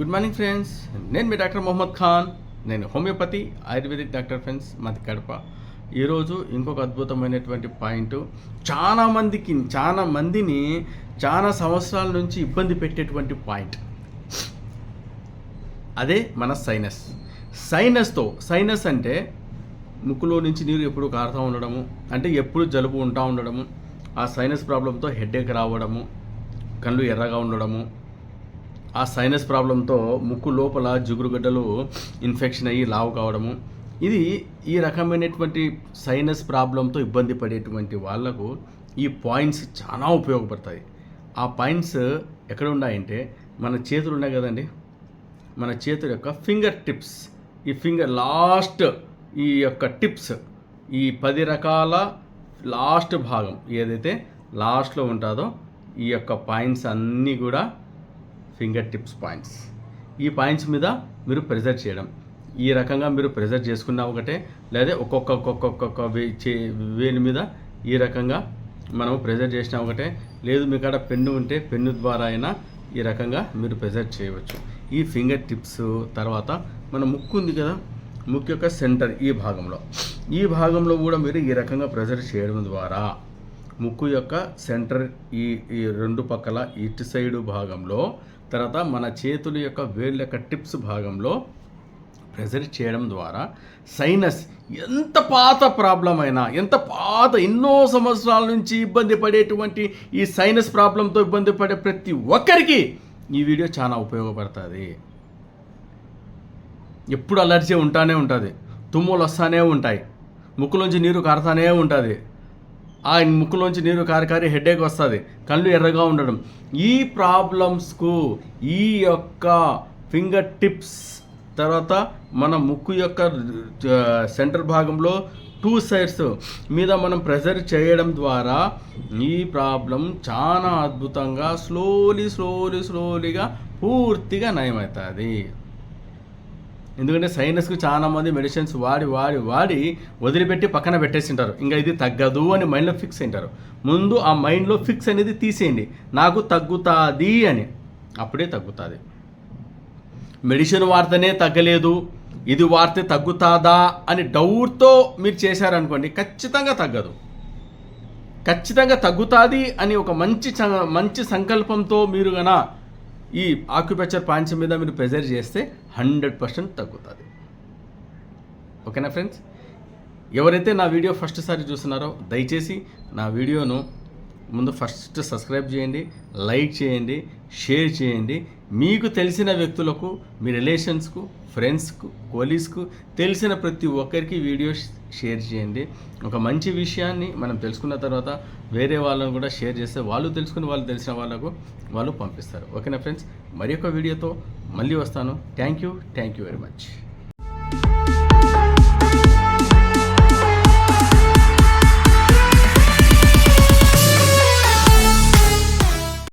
Good morning friends నేను మీ doctor Mohammed Khan. నేను homeopathy ayurvedic doctor friends మాది కడప. ఈరోజు ఇంకొక అద్భుతమైనటువంటి పాయింట్. చాలా మందికి చాలా మందిని చాలా సంవత్సరాల నుంచి ఇబ్బంది పెట్టేటువంటి పాయింట్. అదే మన సైనస్. సైనస్తో సైనస్ అంటే ముక్కులో నుంచి నీరు ఎప్పుడు కారుతూ ఉండడము అంటే ఎప్పుడు జలుబు ఉంటా ఉండడము ఆ సైనస్ ప్రాబ్లంతో హెడేక్ రావడము కళ్ళు ఎర్రగా ఉండడము ఆ సైనస్ ప్రాబ్లంతో ముక్కు లోపల జిగురుగడ్డలు ఇన్ఫెక్షన్ అయ్యి లావు కావడము. ఇది ఈ రకమైనటువంటి సైనస్ ప్రాబ్లంతో ఇబ్బంది పడేటువంటి వాళ్ళకు ఈ పాయింట్స్ చాలా ఉపయోగపడతాయి. ఆ పాయింట్స్ ఎక్కడ ఉన్నాయంటే మన చేతులు ఉన్నాయి కదండి. మన చేతుల యొక్క ఫింగర్ టిప్స్ ఈ ఫింగర్ లాస్ట్ ఈ యొక్క టిప్స్ ఈ పది రకాల లాస్ట్ భాగం ఏదైతే లాస్ట్లో ఉంటుందో ఈ యొక్క పాయింట్స్ అన్నీ కూడా ఫింగర్ టిప్స్ పాయింట్స్. ఈ పాయింట్స్ మీద మీరు ప్రెజర్ చేయడం. ఈ రకంగా మీరు ప్రెజర్ చేసుకున్న ఒకటే లేదా ఒక్కొక్క ఒక్కొక్క వే చే వేలు మీద ఈ రకంగా మనం ప్రెజర్ చేసిన ఒకటే లేదు మీ కాడ పెన్ను ఉంటే పెన్ను ద్వారా అయినా ఈ రకంగా మీరు ప్రెజర్ చేయవచ్చు. ఈ ఫింగర్ టిప్స్ తర్వాత మన ముక్కు ఉంది కదా ముక్కు యొక్క సెంటర్ ఈ భాగంలో. ఈ భాగంలో కూడా మీరు ఈ రకంగా ప్రెజర్ చేయడం ద్వారా ముక్కు యొక్క సెంటర్ ఈ ఈ రెండు పక్కల ఇటు సైడు భాగంలో తర్వాత మన చేతుల యొక్క వేళ్ళ యొక్క టిప్స్ భాగంలో ప్రెజర్ చేయడం ద్వారా సైనస్ ఎంత పాత ప్రాబ్లం అయినా ఎంత పాత ఎన్నో సంవత్సరాల నుంచి ఇబ్బంది పడేటువంటి ఈ సైనస్ ప్రాబ్లంతో ఇబ్బంది పడే ప్రతి ఒక్కరికి ఈ వీడియో చాలా ఉపయోగపడుతుంది. ఎప్పుడు అలర్జీ ఉంటానే ఉంటుంది తుమ్ములు వస్తానే ఉంటాయి ముక్కులోంచి నీరు కారుతానే ఉంటుంది. ఆ ముక్కులోంచి నీరు కారి హెడేక్ వస్తుంది. కళ్ళు ఎర్రగా ఉండడం. ఈ ప్రాబ్లమ్స్కు ఈ యొక్క ఫింగర్ టిప్స్ తర్వాత మన ముక్కు యొక్క సెంటర్ భాగంలో టూ సైడ్స్ మీద మనం ప్రెజర్ చేయడం ద్వారా ఈ ప్రాబ్లం చాలా అద్భుతంగా స్లోలీ స్లోలీ స్లోలీగా పూర్తిగా నయమవుతుంది. ఎందుకంటే సైనస్కు చాలా మంది మెడిసిన్స్ వాడి వాడి వాడి వదిలిపెట్టి పక్కన పెట్టేసింటారు. ఇంకా ఇది తగ్గదు అని మైండ్లో ఫిక్స్ అయింటారు ముందు ఆ మైండ్లో ఫిక్స్ అనేది తీసేయండి. నాకు తగ్గుతుంది అని. అప్పుడే తగ్గుతుంది. మెడిసిన్ వాడితేనే తగ్గలేదు. ఇది వాడితే తగ్గుతాదా అని డౌట్తో మీరు చేశారనుకోండి ఖచ్చితంగా తగ్గదు. ఖచ్చితంగా తగ్గుతుంది అని ఒక మంచి మంచి సంకల్పంతో మీరు గన ఈ ఆక్యుపెక్చర్ పాయింట్స్ మీద మీరు ప్రెజర్ చేస్తే హండ్రెడ్ పర్సెంట్ తగ్గుతుంది. ఓకేనా ఫ్రెండ్స్? ఎవరైతే నా వీడియో ఫస్ట్ సారి చూస్తున్నారో దయచేసి నా వీడియోను ముందు ఫస్ట్ సబ్స్క్రైబ్ చేయండి లైక్ చేయండి షేర్ చేయండి. మీకు తెలిసిన వ్యక్తులకు మీ రిలేషన్స్కు ఫ్రెండ్స్కు కోలీస్కు తెలిసిన ప్రతి ఒక్కరికి వీడియో షేర్ చేయండి. ఒక మంచి విషయాన్ని మనం తెలుసుకున్న తర్వాత వేరే వాళ్ళని కూడా షేర్ చేస్తే వాళ్ళు తెలుసుకుని వాళ్ళు తెలిసిన వాళ్ళకు వాళ్ళు పంపిస్తారు. ఓకేనా ఫ్రెండ్స్ మరి ఒక వీడియోతో మళ్ళీ వస్తాను. Thank you thank you very much